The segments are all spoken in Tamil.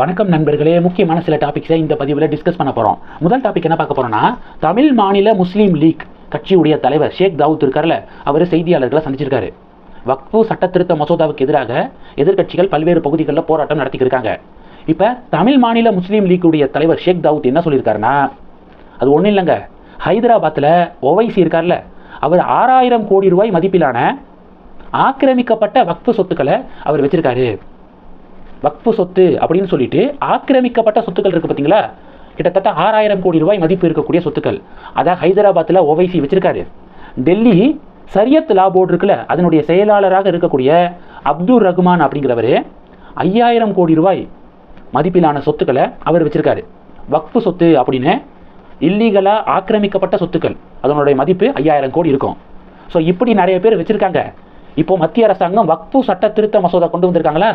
வணக்கம் நண்பர்களே முக்கியமான சில டாபிக்ஸை இந்த பதிவில் டிஸ்கஸ் பண்ண போகிறோம் முதல் டாபிக் என்ன பார்க்க போகிறோம்னா தமிழ் மாநில முஸ்லீம் லீக் கட்சியுடைய தலைவர் ஷேக் தாவூத் இருக்கார்ல அவர் செய்தியாளர்களை சந்திச்சிருக்காரு. வக்ஃபு சட்ட திருத்த மசோதாவுக்கு எதிராக எதிர்க்கட்சிகள் பல்வேறு பகுதிகளில் போராட்டம் நடத்திக்கிருக்காங்க. இப்போ தமிழ் மாநில முஸ்லீம் லீக்குடைய தலைவர் ஷேக் தாவூத் என்ன சொல்லியிருக்காருன்னா அது ஒன்றும் இல்லைங்க. ஹைதராபாத்தில் ஒவைசி இருக்கார்ல அவர் ஆறாயிரம் கோடி ரூபாய் மதிப்பிலான ஆக்கிரமிக்கப்பட்ட வக்ஃபு சொத்துக்களை அவர் வச்சிருக்காரு. வக்ஃபு சொத்து அப்படின்னு சொல்லிட்டு ஆக்கிரமிக்கப்பட்ட சொத்துக்கள் இருக்குது பார்த்தீங்களா கிட்டத்தட்ட ஆறாயிரம் கோடி ரூபாய் மதிப்பு இருக்கக்கூடிய சொத்துக்கள். அதான் ஹைதராபாத்தில் ஓவைசி வச்சிருக்காரு. டெல்லி சரியத் லா போர்டு இருக்குல்ல அதனுடைய செயலாளராக இருக்கக்கூடிய அப்துல் ரஹ்மான் அப்படிங்கிறவர் ஐயாயிரம் கோடி ரூபாய் மதிப்பிலான சொத்துக்களை அவர் வச்சிருக்காரு. வக்ஃபு சொத்து அப்படின்னு இல்லீகலாக ஆக்கிரமிக்கப்பட்ட சொத்துக்கள். அதனுடைய மதிப்பு ஐயாயிரம் கோடி இருக்கும். ஸோ இப்படி நிறைய பேர் வச்சிருக்காங்க. இப்போ மத்திய அரசாங்கம் வக்ஃபு சட்ட திருத்த மசோதா கொண்டு வந்திருக்காங்களா?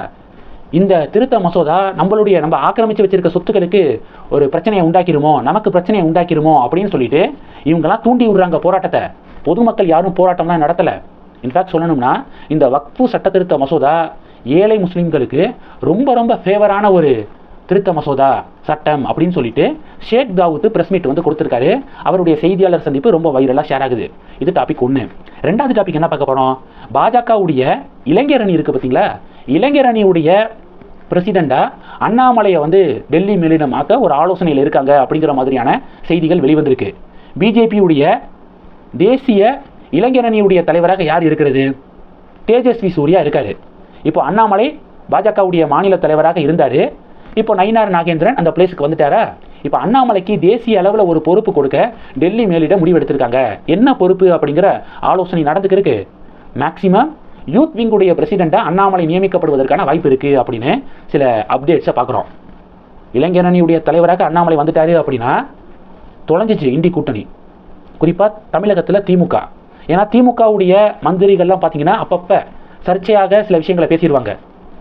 இந்த திருத்த மசோதா நம்மளுடைய நம்ம ஆக்கிரமித்து வச்சிருக்க சொத்துக்களுக்கு ஒரு பிரச்சனையை உண்டாக்கிருமோ? நமக்கு பிரச்சனையை உண்டாக்கிருமோ? அப்படின்னு சொல்லிட்டு இவங்கெல்லாம் தூண்டி விடுறாங்க போராட்டத்தை. பொதுமக்கள் யாரும் போராட்டம்லாம் நடத்தலை. இன்ஃபேக்ட் சொல்லணும்னா இந்த வக்ஃபு சட்ட திருத்த மசோதா ஏழை முஸ்லீம்களுக்கு ரொம்ப ரொம்ப ஃபேவரான ஒரு திருத்த மசோதா சட்டம் அப்படின்னு சொல்லிட்டு ஷேக் தாவூத் பிரஸ் மீட் வந்து கொடுத்துருக்காரு. அவருடைய செய்தியாளர் சந்திப்பு ரொம்ப வைரலாக ஷேர் ஆகுது. இது டாபிக் ஒன்று ரெண்டாவது டாபிக் என்ன பார்க்க போகிறோம் பாஜகவுடைய இளைஞர் அணி இருக்குது பார்த்தீங்களா? இளைஞர் அணியுடைய பிரசிடெண்ட்டை அண்ணாமலையை வந்து டெல்லி மேலிடமாக்க ஒரு ஆலோசனையில் இருக்காங்க அப்படிங்கிற மாதிரியான செய்திகள் வெளிவந்திருக்கு. பிஜேபியுடைய தேசிய இளைஞரணியுடைய தலைவராக யார் இருக்கிறது? தேஜஸ்வி சூர்யா இருக்கார். இப்போ அண்ணாமலை பாஜகவுடைய மாநில தலைவராக இருந்தார். இப்போ நயினார் நாகேந்திரன் அந்த பிளேஸுக்கு வந்துட்டாரா? இப்போ அண்ணாமலைக்கு தேசிய அளவில் ஒரு பொறுப்பு கொடுக்க டெல்லி மேலிட முடிவெடுத்திருக்காங்க. என்ன பொறுப்பு அப்படிங்கிற ஆலோசனை நடந்துக்கிருக்கு. மேக்சிமம் யூத் விங்குடைய பிரசிடெண்ட்டாக அண்ணாமலை நியமிக்கப்படுவதற்கான வாய்ப்பு இருக்குது அப்படின்னு சில அப்டேட்ஸை பார்க்குறோம். இளைஞரணியுடைய தலைவராக அண்ணாமலை வந்துட்டாரு அப்படின்னா தொலைஞ்சிச்சு இந்தி கூட்டணி. குறிப்பாக தமிழகத்தில் திமுக. ஏன்னா திமுகவுடைய மந்திரிகள்லாம் பார்த்தீங்கன்னா அப்பப்போ சர்ச்சையாக சில விஷயங்களை பேசிடுவாங்க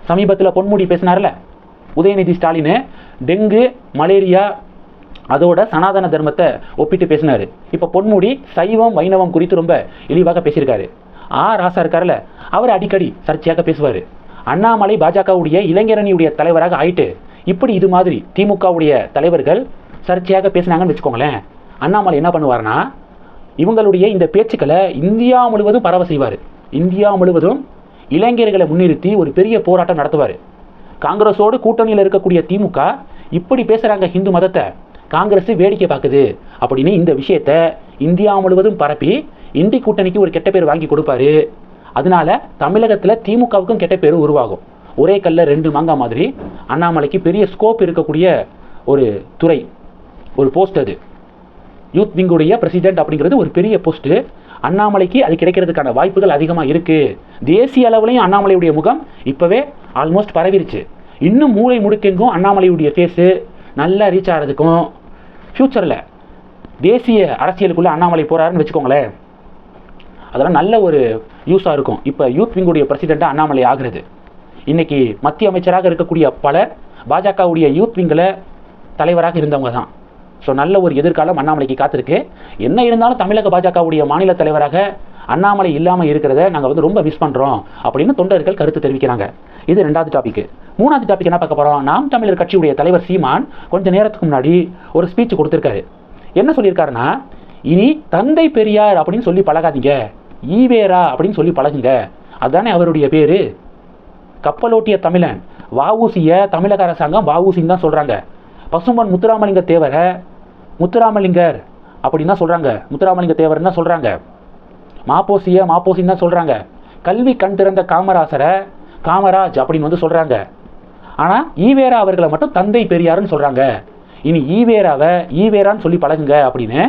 சமீபத்தில் பொன்முடி பேசினார்ல? உதயநிதி ஸ்டாலின் டெங்கு மலேரியா அதோட சனாதன தர்மத்தை ஒப்பிட்டு பேசினாரு. இப்போ பொன்முடி சைவம் வைணவம் குறித்து ரொம்ப இழிவாக பேசியிருக்காரு. ஆ ராசா இருக்கார்ல அவர் அடிக்கடி சர்ச்சையாக பேசுவார். அண்ணாமலை பாஜகவுடைய இளைஞரணியுடைய தலைவராக ஆயிட்டு இப்படி இது மாதிரி திமுகவுடைய தலைவர்கள் சர்ச்சையாக பேசினாங்கன்னு வச்சுக்கோங்களேன் அண்ணாமலை என்ன பண்ணுவார்னா இவங்களுடைய இந்த பேச்சுக்களை இந்தியா முழுவதும் பரவ செய்வார். இந்தியா முழுவதும் இளைஞர்களை முன்னிறுத்தி ஒரு பெரிய போராட்டம் நடத்துவார். காங்கிரஸோடு கூட்டணியில் இருக்கக்கூடிய திமுக இப்படி பேசுகிறாங்க ஹிந்து மதத்தை. காங்கிரஸ் வேடிக்கை பார்க்குது அப்படின்னு இந்த விஷயத்தை இந்தியா முழுவதும் பரப்பி இந்தி கூட்டணிக்கு ஒரு கெட்ட பேர் வாங்கி கொடுப்பாரு. அதனால தமிழகத்தில் திமுகவுக்கும் கெட்ட பேர் உருவாகும். ஒரே கல்ல ரெண்டு மாங்காய் மாதிரி. அண்ணாமலைக்கு பெரிய ஸ்கோப் இருக்கக்கூடிய ஒரு துறை ஒரு போஸ்ட் அது. யூத் விங்குடைய பிரசிடென்ட் அப்படிங்கிறது ஒரு பெரிய போஸ்ட்டு அண்ணாமலைக்கு அது கிடைக்கிறதுக்கான வாய்ப்புகள் அதிகமாக இருக்குது தேசிய அளவுலையும் அண்ணாமலையுடைய முகம் இப்போவே ஆல்மோஸ்ட் பரவிருச்சு. இன்னும் மூளை முடுக்கெங்கும் அண்ணாமலையுடைய ஃபேஸு நல்லா ரீச் ஆகிறதுக்கும் ஃப்யூச்சரில் தேசிய அரசியலுக்குள்ளே அண்ணாமலை போகிறாருன்னு வச்சுக்கோங்களேன். அதெல்லாம் நல்ல ஒரு யூஸாக இருக்கும். இப்போ யூத் விங்குடைய பிரசிடெண்ட்டாக அண்ணாமலை ஆகிறது. இன்னைக்கு மத்திய அமைச்சராக இருக்கக்கூடிய பலர் பாஜகவுடைய யூத் விங்கில் தலைவராக இருந்தவங்க தான். ஸோ நல்ல ஒரு எதிர்காலம் அண்ணாமலைக்கு காத்திருக்கு. என்ன இருந்தாலும் தமிழக பாஜகவுடைய மாநில தலைவராக அண்ணாமலை இல்லாமல் இருக்கிறத நாங்கள் வந்து ரொம்ப மிஸ் பண்ணுறோம் அப்படின்னு தொண்டர்கள் கருத்து தெரிவிக்கிறாங்க. இது ரெண்டாவது டாபிக் மூணாவது டாபிக் என்ன பார்க்க போகிறோம் நாம் தமிழர் கட்சியுடைய தலைவர் சீமான் கொஞ்ச நேரத்துக்கு முன்னாடி ஒரு ஸ்பீச் கொடுத்துருக்காரு. என்ன சொல்லியிருக்காருன்னா இனி தந்தை பெரியார் அப்படின்னு சொல்லி பழகாதீங்க. ஈவேரா அப்படின்னு சொல்லி பழகுங்க. அதுதானே அவருடைய பேர்? கப்பலோட்டிய தமிழன். வஉசிய தமிழக அரசாங்கம் வஉசின்னு தான் சொல்கிறாங்க பசும்பன் முத்துராமலிங்க தேவரை முத்துராமலிங்கர் அப்படின்னு தான் சொல்கிறாங்க முத்துராமலிங்க தேவர்னு தான் சொல்கிறாங்க மாப்போசிய மாப்போசின்னு தான் சொல்கிறாங்க கல்வி கண் திறந்த காமராசரை காமராஜ் அப்படின்னு வந்து சொல்கிறாங்க ஆனால் ஈவேரா அவர்களை மட்டும் தந்தை பெரியாருன்னு சொல்கிறாங்க இனி ஈவேராவை ஈவேரான்னு சொல்லி பழகுங்க அப்படின்னு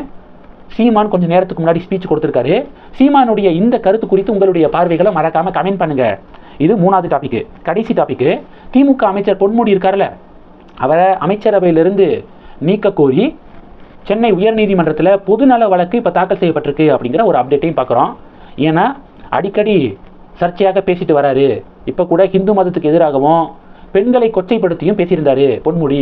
சீமான் கொஞ்சம் நேரத்துக்கு முன்னாடி ஸ்பீச் கொடுத்துருக்காரு. சீமானுடைய இந்த கருத்து குறித்து உங்களுடைய பார்வைகளை மறக்காமல் கமெண்ட் பண்ணுங்க. இது மூணாவது டாபிக் கடைசி டாபிக்கு திமுக அமைச்சர் பொன்முடி இருக்கார்ல அவரை அமைச்சரவையிலிருந்து நீக்க கோரி சென்னை உயர்நீதிமன்றத்தில் பொதுநல வழக்கு இப்போ தாக்கல் செய்யப்பட்டிருக்கு அப்படிங்கிற ஒரு அப்டேட்டையும் பார்க்குறோம். ஏன்னா அடிக்கடி சர்ச்சையாக பேசிட்டு வராரு. இப்போ கூட ஹிந்து மதத்துக்கு எதிராகவும் பெண்களை கொச்சைப்படுத்தியும் பேசியிருந்தாரு பொன்முடி.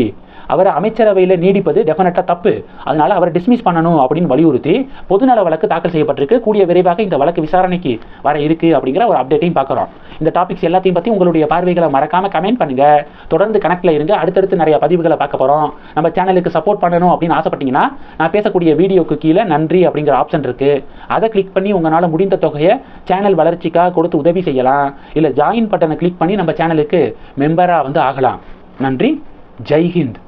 அவரை அமைச்சரவையில் நீடிப்பது டெஃபினட்டாக தப்பு. அதனால் அவரை டிஸ்மிஸ் பண்ணணும் அப்படின்னு வலியுறுத்தி பொதுநல வழக்கு தாக்கல் செய்யப்பட்டிருக்கு. கூடிய விரைவாக இந்த வழக்கு விசாரணைக்கு வர இருக்குது அப்படிங்கிற ஒரு அப்டேட்டையும் பார்க்குறோம். இந்த டாபிக்ஸ் எல்லாத்தையும் பற்றி உங்களுடைய பார்வைகளை மறக்காம கமெண்ட் பண்ணுங்கள் தொடர்ந்து கணக்கில் இருங்க. அடுத்தடுத்து நிறைய பதிவுகளை பார்க்க போகிறோம் நம்ம சேனலுக்கு சப்போர்ட் பண்ணணும் அப்படின்னு ஆசைப்பட்டீங்கன்னா நான் பேசக்கூடிய வீடியோக்கு கீழே நன்றி அப்படிங்கிற ஆப்ஷன் இருக்குது அதை கிளிக் பண்ணி உங்களால் முடிந்த தொகையை சேனல் வளர்ச்சிக்காக கொடுத்து உதவி செய்யலாம். இல்லை ஜாயின் பட்டனை கிளிக் பண்ணி நம்ம சேனலுக்கு மெம்பராக வந்து ஆகலாம். நன்றி. ஜெய்ஹிந்த்